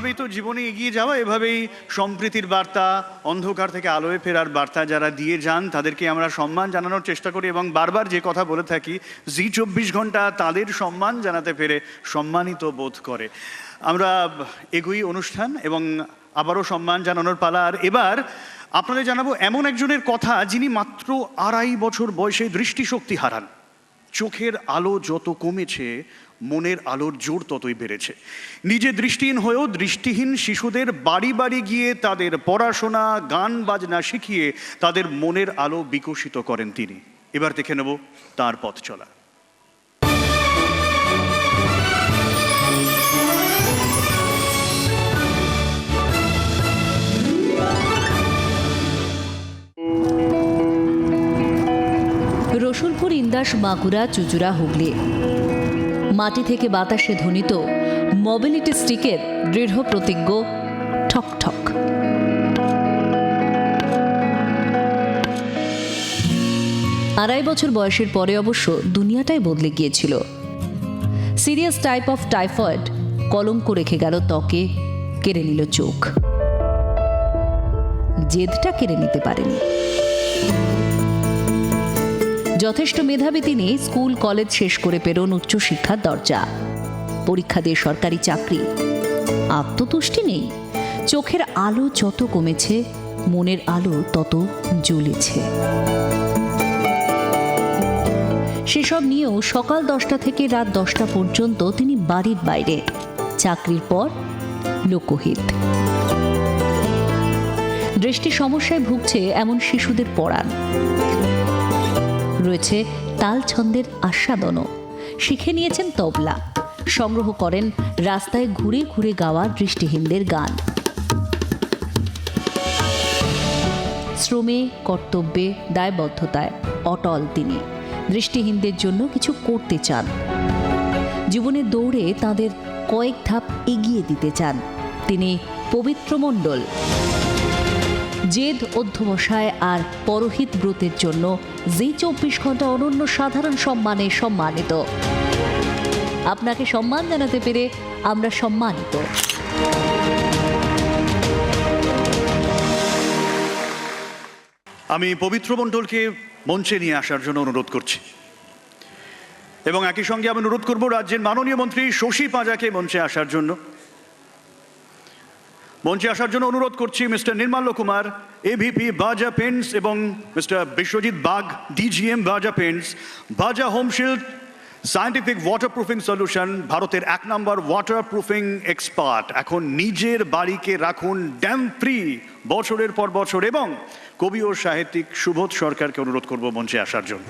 এভাবেই তো জীবনে এগিয়ে যাওয়া, এভাবেই সম্প্রীতির বার্তা, অন্ধকার থেকে আলোয় ফেরার বার্তা যারা দিয়ে যান, তাদেরকে আমরা সম্মান জানানোর চেষ্টা করি এবং বারবার যে কথা বলে থাকি, জি চব্বিশ ঘণ্টা তাদের সম্মান জানাতে পেরে সম্মানিত বোধ করে। আমরা এগুই অনুষ্ঠান এবং আবারও সম্মান জানানোর পালা। আর এবার আপনাদের জানাব এমন একজনের কথা যিনি মাত্র আড়াই বছর বয়সে দৃষ্টিশক্তি হারান। চোখের আলো যত কমেছে, মনের আলোর জোর ততই বেড়েছে। নিজে দৃষ্টিহীন হয়েও দৃষ্টিহীন শিশুদের বাড়ি বাড়ি গিয়ে তাদের পড়াশোনা, গান বাজনা শিখিয়ে তাদের মনের আলো বিকশিত করেন তিনি। এবার দেখে নেব তার পথ চলা। রসুলপুর ইন্দাস, বাঁকুড়া, চুচুড়া, হুগলি। মাটি থেকে বাতাসে ধ্বনিত মোবিলিটি স্টিকের দৃঢ় প্রতিজ্ঞ, ঠক ঠক। আড়াই বছর বয়সের পরে অবশ্য দুনিয়াটাই বদলে গিয়েছিল। সিরিয়াস টাইপ অফ টাইফয়েড কলঙ্ক রেখে গেল ত্বকে, কেড়ে নিল চোখ। জেদটা কেড়ে নিতে পারেনি। যথেষ্ট মেধাবী তিনি স্কুল, কলেজ শেষ করে পেরোন উচ্চশিক্ষার দরজা। পরীক্ষা দিয়ে সরকারি চাকরি। আত্মতুষ্টি নেই। চোখের আলো যত কমেছে, মনের আলো তত জ্বলেছে। সেসব নিয়েও সকাল দশটা থেকে রাত দশটা পর্যন্ত তিনি বাড়ির বাইরে। চাকরির পর লোকহিত। দৃষ্টি সমস্যায় ভুগছে এমন শিশুদের পড়ান রয়েছে তাল ছন্দের আস্বাদনও। শিখে নিয়েছেন তবলা। সংগ্রহ করেন রাস্তায় ঘুরে ঘুরে গাওয়া দৃষ্টিহীনদের গান। শ্রমে, কর্তব্যে, দায়বদ্ধতায় অটল তিনি। দৃষ্টিহীনদের জন্য কিছু করতে চান। জীবনে দৌড়ে তাদের কয়েক ধাপ এগিয়ে দিতে চান। তিনি পবিত্র মণ্ডল। জেদ অধ্যবসায় আর পরহিত ব্রতের জন্য জি চব্বিশ ঘণ্টা অনন্য সাধারণ সম্মানে সম্মানিত। আপনাকে সম্মান জানাতে পেরে আমরা সম্মানিত। আমি পবিত্র মণ্ডলকে মঞ্চে নিয়ে আসার জন্য অনুরোধ করছি। এবং একই সঙ্গে আমি অনুরোধ করব রাজ্যের মাননীয় মন্ত্রী শশী পাঁজাকে মঞ্চে আসার জন্য। মঞ্চে আসার জন্য অনুরোধ করছি mister Nirmalya Kumar AVP Berger paints এবং mister Biswajit Bag DGM Berger paints, Berger Home Shield scientific waterproofing solution, ভারতের এক নম্বর ওয়াটারপ্রুফিং এক্সপার্ট। এখন নিজের বাড়িকে রাখুন ড্যাম ফ্রি বছরের পর বছর এবং কবি ও সাহিত্যিক সুবোধ সরকারকে অনুরোধ করব মঞ্চে আসার জন্য।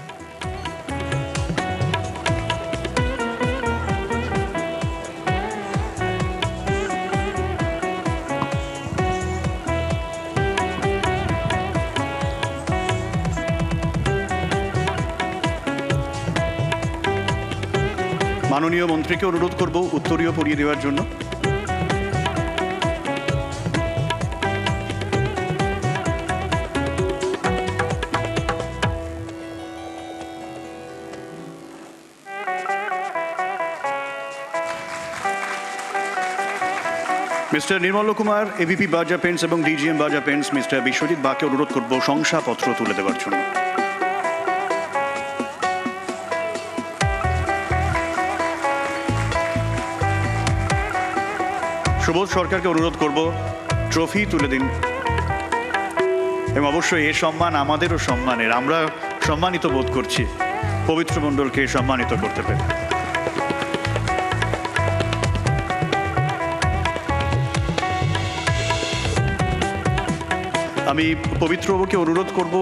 মাননীয় মন্ত্রীকে অনুরোধ করব উত্তরীয় পরিয়ে দেওয়ার জন্য। Mister Nirmal Kumar ABP Berger paints এবং DGM Berger paints mister Biswajit বাকে অনুরোধ করব শংসাপত্র তুলে দেওয়ার জন্য। সুবোধ সরকারকে অনুরোধ করব, ট্রফি তুলে দিন। এবং অবশ্যই এ সম্মান আমাদেরও সম্মানের, আমরা সম্মানিত বোধ করছি। পবিত্র মণ্ডলকে সম্মানিত করতে পেরে। আমি পবিত্রবাবুকে অনুরোধ করব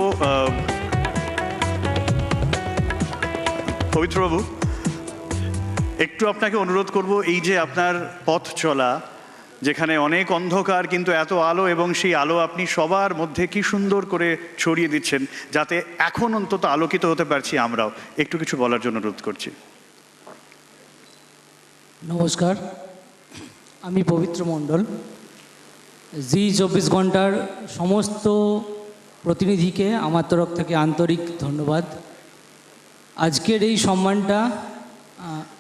পবিত্রবাবু, একটু আপনাকে অনুরোধ করব, এই যে আপনার পথ চলা যেখানে অনেক অন্ধকার, কিন্তু এত আলো এবং সেই আলো আপনি সবার মধ্যে কি সুন্দর করে ছড়িয়ে দিচ্ছেন, যাতে এখন অন্তত আলোকিত হতে পারছি আমরাও। একটু কিছু বলার জন্য অনুরোধ করছি। নমস্কার। আমি পবিত্র মণ্ডল। জি চব্বিশ ঘণ্টার সমস্ত প্রতিনিধিকে আমার তরফ থেকে আন্তরিক ধন্যবাদ। আজকের এই সম্মানটা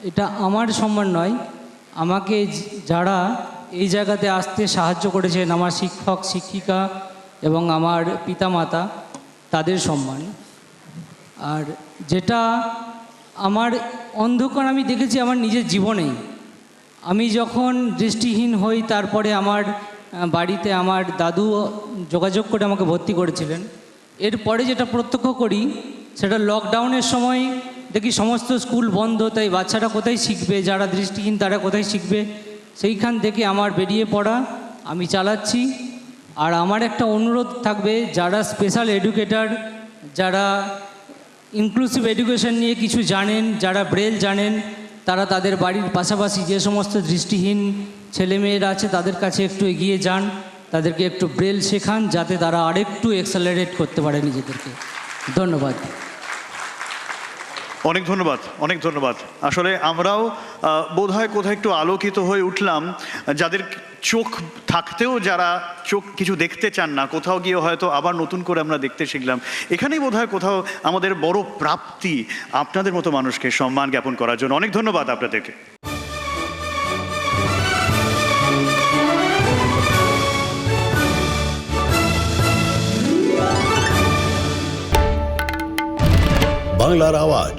এটা আমার সম্মান নয়, আমাকে যারা এই জায়গাতে আসতে সাহায্য করেছেন আমার শিক্ষক, শিক্ষিকা এবং আমার পিতামাতা, তাদের সম্মান। আর যেটা আমার অন্ধকার, আমি দেখেছি আমার নিজের জীবনেই আমি যখন দৃষ্টিহীন হই, তারপরে আমার বাড়িতে আমার দাদু যোগাযোগ করে আমাকে ভর্তি করেছিলেন। এরপরে যেটা প্রত্যক্ষ করি, সেটা লকডাউনের সময় দেখি সমস্ত স্কুল বন্ধ, তাই বাচ্চারা কোথায় শিখবে, যারা দৃষ্টিহীন, তারা কোথায় শিখবে? সেইখান থেকে আমার বেরিয়ে পড়া, আমি চালাচ্ছি। আর আমার একটা অনুরোধ থাকবে, যারা স্পেশাল এডুকেটার যারা ইনক্লুসিভ এডুকেশন নিয়ে কিছু জানেন, যারা ব্রেল জানেন, তারা তাদের বাড়ির পাশাপাশি যে সমস্ত দৃষ্টিহীন ছেলেমেয়েরা আছে, তাদের কাছে একটু এগিয়ে যান। তাদেরকে একটু ব্রেল শেখান, যাতে তারা আরেকটু এক্সেলারেট করতে পারে নিজেদেরকে। ধন্যবাদ। অনেক ধন্যবাদ অনেক ধন্যবাদ। আসলে আমরাও বোধ হয় কোথাও একটু আলোকিত হয়ে উঠলাম। যাদের চোখ থাকতেও যারা চোখ কিছু দেখতে চান না, কোথাও গিয়ে হয়তো আবার নতুন করে আমরা দেখতে শিখলাম। এখানেই বোধ কোথাও আমাদের বড় প্রাপ্তি আপনাদের মতো মানুষকে সম্মান জ্ঞাপন করার জন্য। অনেক ধন্যবাদ আপনাদেরকে। বাংলার আওয়াজ